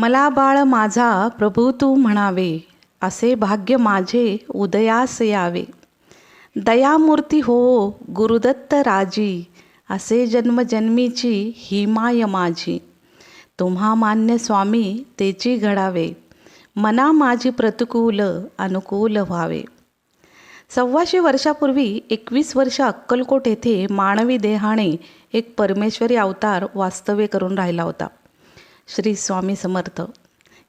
मला बाळ माझा प्रभू तू म्हणावे असे भाग्य माझे उदयास यावे. दयामूर्ती हो गुरुदत्त राजी असे जन्मजन्मीची ही माय माझी. तुम्हा मान्य स्वामी तेची घडावे. मना माझी प्रतिकूल अनुकूल व्हावे. सव्वाशे वर्षापूर्वी एकवीस वर्ष अक्कलकोट येथे मानवी देहाने एक परमेश्वरी अवतार वास्तव्य करून राहिला होता. श्री स्वामी समर्थ.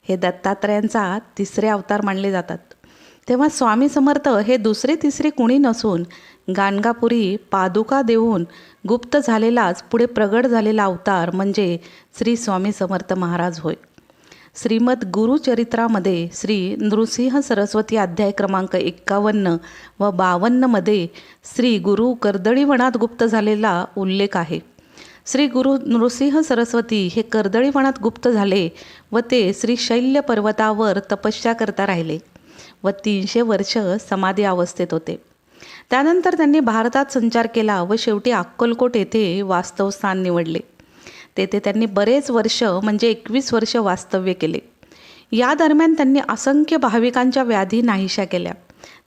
हे दत्तात्रयांचा तिसरे अवतार मानले जातात. तेव्हा स्वामी समर्थ हे दुसरे तिसरे कुणी नसून गाणगापुरी पादुका देऊन गुप्त झालेलाच पुढे प्रगट झालेला अवतार म्हणजे श्री स्वामी समर्थ महाराज होय. श्रीमद गुरुचरित्रामध्ये श्री नृसिंह सरस्वती अध्याय क्रमांक एक्कावन्न व बावन्नमध्ये श्री गुरु कर्दळीवनात गुप्त झालेला उल्लेख आहे. श्री गुरु नृसिंह सरस्वती हे कर्दळीपणात गुप्त झाले व ते श्री शैल्य पर्वतावर तपस्या करता राहिले व तीनशे वर्ष समाधी अवस्थेत होते. त्यानंतर त्यांनी भारतात संचार केला व शेवटी अक्कलकोट येथे वास्तवस्थान निवडले. तेथे त्यांनी बरेच वर्ष म्हणजे एकवीस वर्ष वास्तव्य केले. या दरम्यान त्यांनी असंख्य भाविकांच्या व्याधी नाहीशा केल्या.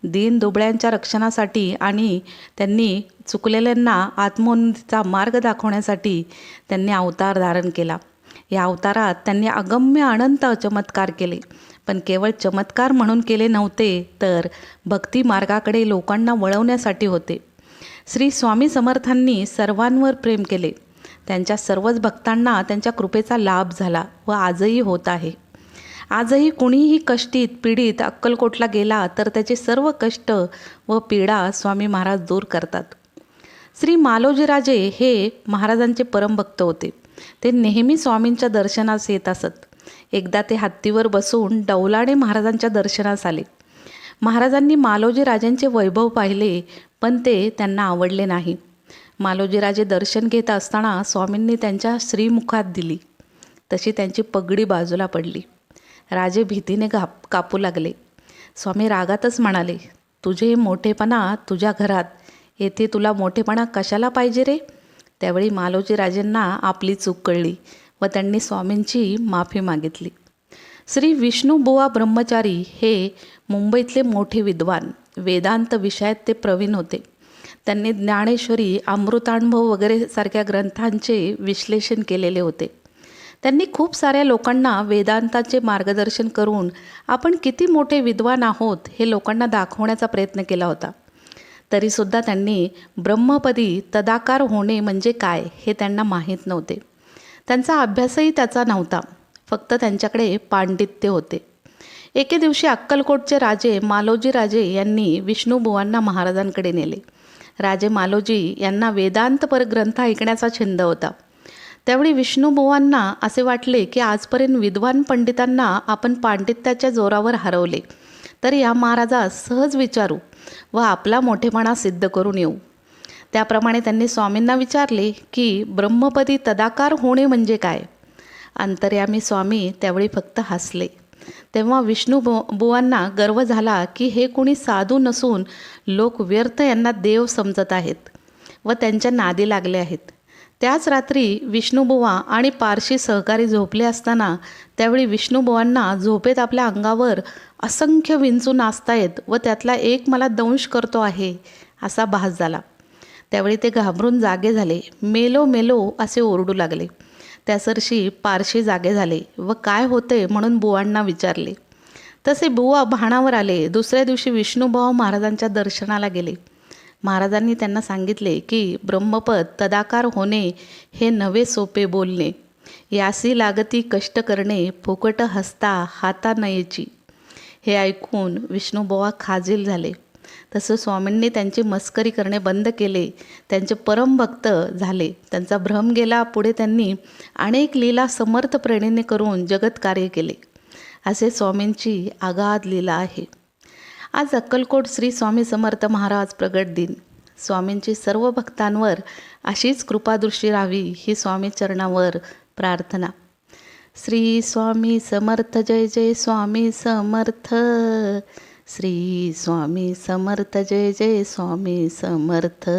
दीन दुबळ्यांच्या रक्षणासाठी आणि त्यांनी चुकलेल्यांना आत्मोन्नतीचा मार्ग दाखवण्यासाठी त्यांनी अवतार धारण केला. या अवतारात त्यांनी अगम्य अनंत चमत्कार केले. पण केवळ चमत्कार म्हणून केले नव्हते तर भक्ती मार्गाकडे लोकांना वळवण्यासाठी होते. श्री स्वामी समर्थांनी सर्वांवर प्रेम केले. त्यांच्या सर्वच भक्तांना त्यांच्या कृपेचा लाभ झाला व आजही होत आहे. आजही कुणीही कष्टीत पीडित अक्कलकोटला गेला तर त्याचे सर्व कष्ट व पीडा स्वामी महाराज दूर करतात. श्री मालोजीराजे हे महाराजांचे परमभक्त होते. ते नेहमी स्वामींच्या दर्शनास येत असत. एकदा ते हत्तीवर बसून डौलाडे महाराजांच्या दर्शनास आले. महाराजांनी मालोजी राजांचे वैभव पाहिले पण ते त्यांना आवडले नाही. मालोजीराजे दर्शन घेत असताना स्वामींनी त्यांच्या श्रीमुखात दिली. तशी त्यांची पगडी बाजूला पडली. राजे भीतीने घाप कापू लागले. स्वामी रागातच म्हणाले तुझे मोठेपणा तुझ्या घरात येथे तुला मोठेपणा कशाला पाहिजे रे? त्यावेळी मालोजी राजेंना आपली चूक कळली व त्यांनी स्वामींची माफी मागितली. श्री विष्णुबुवा ब्रह्मचारी हे मुंबईतले मोठे विद्वान. वेदांत विषयात ते प्रवीण होते. त्यांनी ज्ञानेश्वरी अमृतानुभव वगैरे सारख्या ग्रंथांचे विश्लेषण केलेले होते. त्यांनी खूप साऱ्या लोकांना वेदांताचे मार्गदर्शन करून आपण किती मोठे विद्वान आहोत हे लोकांना दाखवण्याचा प्रयत्न केला होता. तरीसुद्धा त्यांनी ब्रह्मपदी तदाकार होणे म्हणजे काय हे त्यांना माहीत नव्हते. त्यांचा अभ्यासही त्याचा नव्हता. फक्त त्यांच्याकडे पांडित्य होते. एके दिवशी अक्कलकोटचे राजे मालोजी राजे यांनी विष्णुबुवांना महाराजांकडे नेले. राजे मालोजी यांना वेदांतपर ग्रंथ ऐकण्याचा छंद होता. त्यावेळी विष्णुबुवांना असे वाटले की आजपर्यंत विद्वान पंडितांना आपण पांडित्याच्या जोरावर हरवले. तर या महाराजास सहज विचारू व आपला मोठेपणा सिद्ध करून येऊ. त्याप्रमाणे त्यांनी स्वामींना विचारले की ब्रह्मपदी तदाकार होणे म्हणजे काय? अंतर्यामी स्वामी त्यावेळी फक्त हसले. तेव्हा विष्णू बु बुवांना गर्व झाला की हे कोणी साधू नसून लोक व्यर्थ यांना देव समजत आहेत व त्यांच्या नादी लागले आहेत. त्याच रात्री विष्णुबुवा आणि पारशी सहकारी झोपले असताना त्यावेळी विष्णुबुवांना झोपेत आपल्या अंगावर असंख्य विंचू नाचतायत व त्यातला एक मला दंश करतो आहे असा भास झाला. त्यावेळी ते घाबरून जागे झाले. मेलो मेलो असे ओरडू लागले. त्यासरशी पारशी जागे झाले व काय होते म्हणून बुवांना विचारले. तसे बुवा भाणावर आले. दुसऱ्या दिवशी विष्णुभाव महाराजांच्या दर्शनाला गेले. महाराजांनी त्यांना सांगितले की ब्रह्मपद तदाकार होणे हे नवे सोपे बोलणे. यासी लागती कष्ट करणे फुकट हसता हाता नयेची. हे ऐकून विष्णुबुवा खाजील झाले. तसं स्वामींनी त्यांची मस्करी करणे बंद केले. त्यांचे परमभक्त झाले. त्यांचा भ्रम गेला. पुढे त्यांनी अनेक लीला समर्थ प्रेरणेने करून जगत कार्य केले. असे स्वामींची आगाध लीला आहे. आज अक्कलकोट श्री स्वामी समर्थ महाराज प्रगट दिन. स्वामींची सर्व भक्तांवर अशीच कृपादृष्टी राहावी ही स्वामी चरणावर प्रार्थना. श्री स्वामी समर्थ जय जय स्वामी समर्थ. श्री स्वामी समर्थ जय जय स्वामी समर्थ.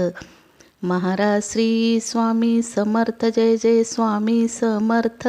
महाराज श्री स्वामी समर्थ जय जय स्वामी समर्थ.